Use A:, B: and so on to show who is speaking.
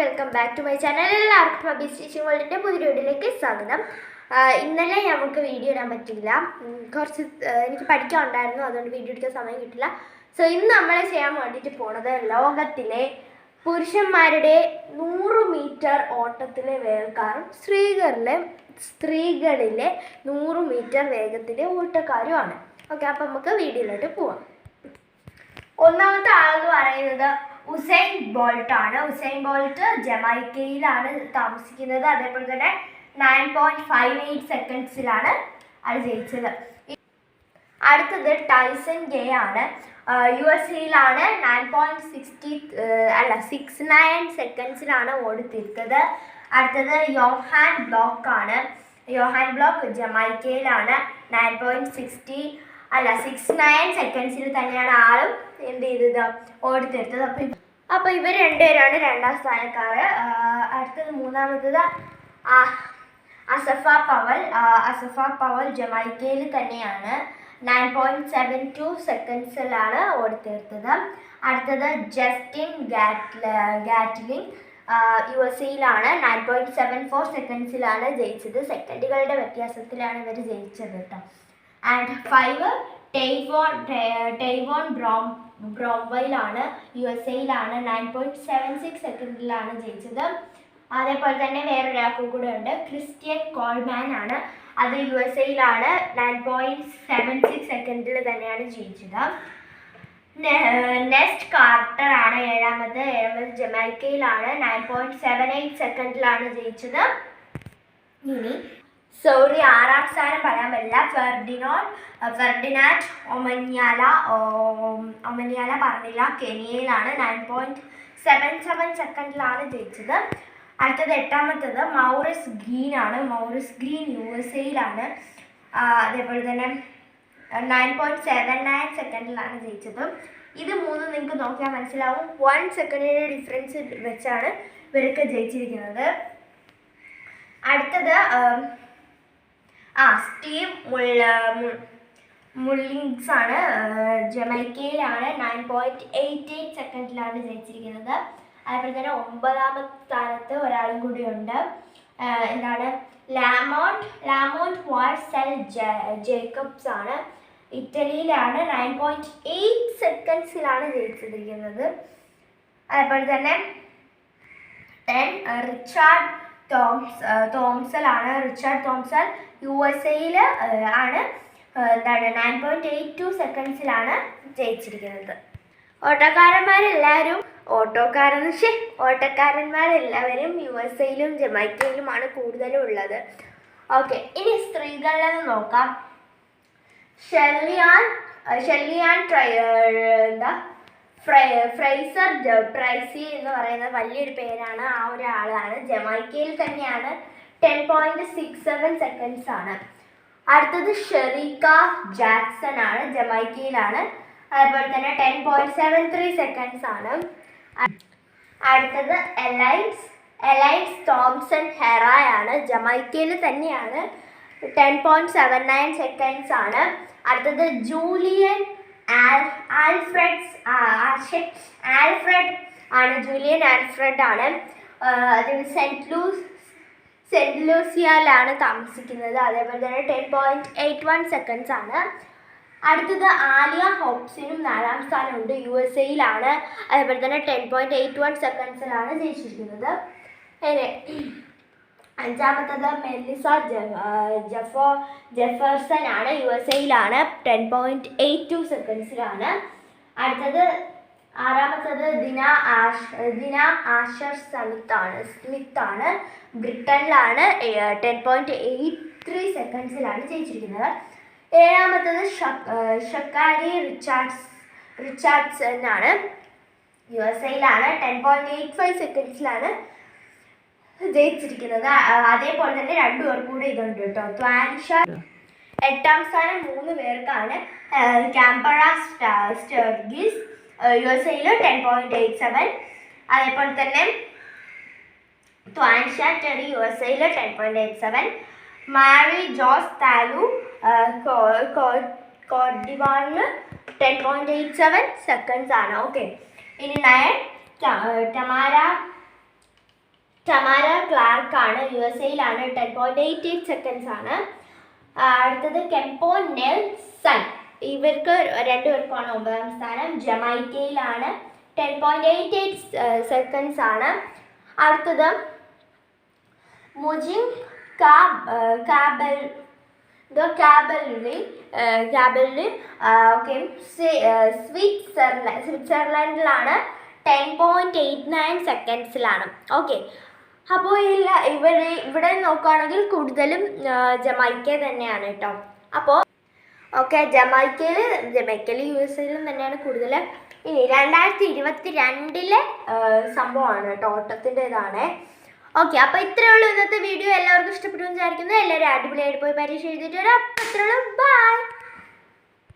A: Welcome back to my channel എല്ലാവർക്കും hobby stitching വേൾഡിന്റെ പുതിയ വീഡിയോയിലേക്ക് സ്വാഗതം. ഇന്നലെ നമുക്ക് വീഡിയോ ഇടാൻ പറ്റില്ല കുറച്ച് എനിക്ക് എനിക്ക് പഠിക്കാനുണ്ടായിരുന്നു. അതുകൊണ്ട് വീഡിയോ എടുക്കാൻ സമയം കിട്ടില്ല. സോ ഇന്ന് നമ്മൾ ചെയ്യാൻ വേണ്ടിയിട്ട് പോണത് ലോകത്തിലെ പുരുഷന്മാരുടെ നൂറ് മീറ്റർ ഓട്ടത്തിലെ വേഗക്കാരും സ്ത്രീകളിലെ സ്ത്രീകളിലെ നൂറ് മീറ്റർ വേഗത്തിലെ ഓട്ടക്കാരുമാണ്. ഓക്കെ അപ്പം നമുക്ക് വീഡിയോയിലോട്ട് പോവാം. ഒന്നാമത്തെ ആളെന്ന് പറയുന്നത് ഉസൈൻ ബോൾട്ട് ആണ്. ഉസൈൻ ബോൾട്ട് ജമൈക്കയിലാണ് താമസിക്കുന്നത്. അതേപോലെ തന്നെ നയൻ പോയിന്റ് ഫൈവ് എയ്റ്റ് സെക്കൻഡ്സിലാണ് അത് ജയിച്ചത്. അടുത്തത് ടൈസൺ ഗേ ആണ്. യു എസ് എയിലാണ് നയൻ പോയിന്റ് സിക്സ്റ്റി അല്ല സിക്സ് നയൻ സെക്കൻഡ്സിലാണ് ഓടിത്തീർത്തത് അടുത്തത് യോഹാൻ ബ്ലോക്ക് ആണ്. യോഹാൻ ബ്ലോക്ക് ജമൈക്കയിലാണ്. നയൻ പോയിന്റ് സിക്സ്റ്റി അല്ല സിക്സ് നയൻ സെക്കൻഡ്സിൽ തന്നെയാണ് ആളും എന്ത് ചെയ്തത്? ഓടിത്തീർത്തത് അപ്പം അപ്പോൾ ഇവർ രണ്ടുപേരാണ് രണ്ടാം സ്ഥാനക്കാർ അടുത്തത് മൂന്നാമത്തത് അസഫ പവൽ. അസഫ പവൽ ജമൈക്കയിൽ തന്നെയാണ്. നയൻ പോയിന്റ് സെവൻ ടു സെക്കൻഡ്സിലാണ് ഓടിത്തീർത്തത് അടുത്തത് Justin Gatl Gatlin. U S എയിലാണ് nine point seven four സെക്കൻഡ്സിലാണ് ജയിച്ചത്. സെക്കൻഡുകളുടെ വ്യത്യാസത്തിലാണ് ഇവർ ജയിച്ചത് കേട്ടോ and five Trayvon Trayvon Brom ബ്രോംവയിലാണ് U S എയിലാണ് നയൻ പോയിന്റ് സെവൻ സിക്സ് സെക്കൻഡിലാണ് ജയിച്ചത്. അതേപോലെ തന്നെ വേറൊരാൾക്കും കൂടെ ഉണ്ട് ക്രിസ്ത്യൻ കോൾമാൻ ആണ്. അത് യു എസ് എയിലാണ് നയൻ പോയിന്റ് സെവൻ സിക്സ് സെക്കൻഡിൽ തന്നെയാണ് ജയിച്ചത്. നെക്സ്റ്റ് കാർട്ടർ ആണ് ഏഴാമത് ഏഴാമത് ജമൈക്കയിലാണ് നയൻ പോയിന്റ് സെവൻ എയ്റ്റ് സെക്കൻഡിലാണ് ജയിച്ചത്. ഇനി സോറി ആറാം സ്ഥാനം പറയാൻ പറ്റില്ല ഫെർഡിനോൺ ഫെർഡിനാറ്റ് ഒമന്യാല ഒമന്യാല പറഞ്ഞില്ല. കെനിയയിലാണ്. നയൻ പോയിന്റ് സെവൻ സെവൻ സെക്കൻഡിലാണ് ജയിച്ചത്. അടുത്തത് എട്ടാമത്തത് മൗറിസ് ഗ്രീൻ ആണ് മൗറിസ് ഗ്രീൻ യു എസ് എയിലാണ് അതേപോലെ തന്നെ നയൻ പോയിന്റ് സെവൻ നയൻ സെക്കൻഡിലാണ് ജയിച്ചത്. ഇത് മൂന്നും നിങ്ങൾക്ക് നോക്കിയാൽ മനസ്സിലാവും. വൺ സെക്കൻഡിന്റെ ഡിഫറൻസ് വെച്ചാണ് ഇവരൊക്കെ ജയിച്ചിരിക്കുന്നത്. അടുത്തത് ആം, സ്റ്റീവ് മുള്ളിങ്സ് ആണ് ജമൈക്കയിലാണ് നയൻ പോയിന്റ് എയ്റ്റ് എയ്റ്റ് സെക്കൻഡിലാണ് ജയിച്ചിരിക്കുന്നത്. അതേപോലെ തന്നെ ഒമ്പതാമത്തെ സ്ഥാനത്ത് ഒരാളും ഉണ്ട്. എന്താണ്? ലാമോണ്ട് ലാമോണ്ട് വാർസെൽ ജേക്കബ്സ് ആണ്. ഇറ്റലിയിലാണ് നയൻ പോയിന്റ് എയ്റ്റ് സെക്കൻഡ്സിലാണ് ജയിച്ചിരിക്കുന്നത്. അതേപോലെ തന്നെ റിച്ചാർഡ് തോംസ് തോംസൽ ആണ് റിച്ചാർഡ് തോംസൽ യു എസ് എയിൽ ആണ്. എന്താണ് നയൻ പോയിന്റ് എയ്റ്റ് ടു സെക്കൻഡ്സിലാണ് ജയിച്ചിരിക്കുന്നത്. ഓട്ടോക്കാരന്മാരെല്ലാവരും ഓട്ടോക്കാരെന്ന് വെച്ചാൽ ഓട്ടോക്കാരന്മാരെല്ലാവരും യു എസ് എയിലും ജമൈക്കയിലുമാണ് കൂടുതലും ഉള്ളത് ഓക്കെ ഇനി സ്ത്രീകളിൽ നോക്കാം. ഷെല്ലിയാൻ ഷെല്ലിയാൻ ട്രൈ എന്താ ഫ്രൈസർ പ്രൈസി എന്ന് പറയുന്ന വലിയൊരു പേരാണ് ആ ഒരാളാണ്. ജമൈക്കയിൽ തന്നെയാണ് ten point six seven seconds ആണ്. അടുത്തത് ഷെറീക്ക ജാക്സൺ ആണ് ജമൈക്കയിലാണ്. അതുപോലെ തന്നെ ten point seven three seconds ആണ്. അടുത്തത് എലൈൻസ് എലൈൻസ് തോംസൺ ഹെറായാണ് ജമൈക്കയിൽ തന്നെയാണ്. Ten point seven nine seconds ആണ്. അടുത്തത് ജൂലിയൻ ആൽഫ്രഡ്സ് ആൽഫ്രഡ് ആണ് ജൂലിയൻ ആൽഫ്രഡ് ആണ്. അത് സെന്റ് ലൂസ് സെന്റ് ലൂസിയയിലാണ് താമസിക്കുന്നത്. അതേപോലെ തന്നെ ten point eight one seconds ആണ്. അടുത്തത് ആലിയ ഹോപ്സിനും നാലാം സ്ഥാനമുണ്ട് യു എസ് എയിലാണ്. അതേപോലെ തന്നെ ടെൻ പോയിന്റ് എയ്റ്റ് വൺ സെക്കൻഡ്സിലാണ് ജയിച്ചിരിക്കുന്നത്. അഞ്ചാമത്തത് മെല്ലിസ ജഫോ ജെഫേഴ്സൺ ആണ് യു എസ് എയിലാണ് ടെൻ പോയിന്റ് എയ്റ്റ് ടു സെക്കൻഡ്സിലാണ് അടുത്തത് ആറാമത്തത് ദിന ആഷ് ദിന ആഷർ സ്മിത്ത് ആണ് സ്മിത്ത് ആണ് ബ്രിട്ടനിലാണ് ടെൻ പോയിന്റ് എയ്റ്റ് ത്രീ സെക്കൻഡ്സിലാണ് ജയിച്ചിരിക്കുന്നത്. ഏഴാമത്തത് ഷക്കാരി റിച്ചാർഡ്സ് റിച്ചാർഡ്സൺ ആണ്. യു എസ് എയിലാണ് ടെൻ പോയിന്റ് എയ്റ്റ് ഫൈവ് സെക്കൻഡ്സിലാണ് ജയിച്ചിരിക്കുന്നത്. അതേപോലെ തന്നെ രണ്ടു പേർ കൂടെ ഇതുണ്ട് കേട്ടോ. ത്വാൻഷ എട്ടാം സ്ഥാനം മൂന്ന് പേർക്കാണ്. ക്യാമ്പറ സ്റ്റർഗീസ് യു എസ് എയിൽ ടെൻ പോയിന്റ് എയ്റ്റ് സെവൻ അതേപോലെ തന്നെ ത്വാൻഷ ടെറി യു എസ് എയിൽ ten point eight seven Marie Josée Ta Lou കോഡിവാറിൽ ten point eight seven seconds ആണ്. ഓക്കെ ഇനി നയൻ ടമാര ടമാര ക്ലാർക്ക് ആണ് U S എയിലാണ് ten point eight eight seconds ആണ് അടുത്തത് Kemba Nelson ഇവർക്ക് രണ്ടുപേർക്കുമാണ് ഒമ്പതാം സ്ഥാനം. ജമൈക്കയിലാണ്. Ten point eight eight seconds ആണ് അടുത്തത് മുജിൻ കാബൽ ദ കാബലി കാബലി ഓക്കെ സ്വിറ്റ്സർലാൻഡ് സ്വിറ്റ്സർലാൻഡിലാണ് ടെൻ പോയിന്റ് എയ്റ്റ് നയൻ സെക്കൻഡ്സിലാണ് ഓക്കെ അപ്പോൾ ഇല്ല ഇവർ ഇവിടെ നോക്കുകയാണെങ്കിൽ കൂടുതലും ജമൈക്ക തന്നെയാണ് കേട്ടോ. അപ്പോൾ ഓക്കെ ജമൈക്കയിൽ ജമൈക്കയിൽ യു എസ് എയിലും തന്നെയാണ് കൂടുതൽ ഇനി രണ്ടായിരത്തി ഇരുപത്തി രണ്ടിലെ സംഭവമാണ് കേട്ടോ ഓട്ടത്തിന്റെതാണ്. ഓക്കെ അപ്പോൾ ഇത്രയേ ഉള്ളൂ ഇന്നത്തെ വീഡിയോ. എല്ലാവർക്കും ഇഷ്ടപ്പെട്ടു വിചാരിക്കുന്നു. എല്ലാവരും അടിപൊളിയായിട്ട് പോയി പരീക്ഷ എഴുതിയിട്ട് വരാം. അപ്പോൾ ഇത്രയുള്ളൂ ബൈ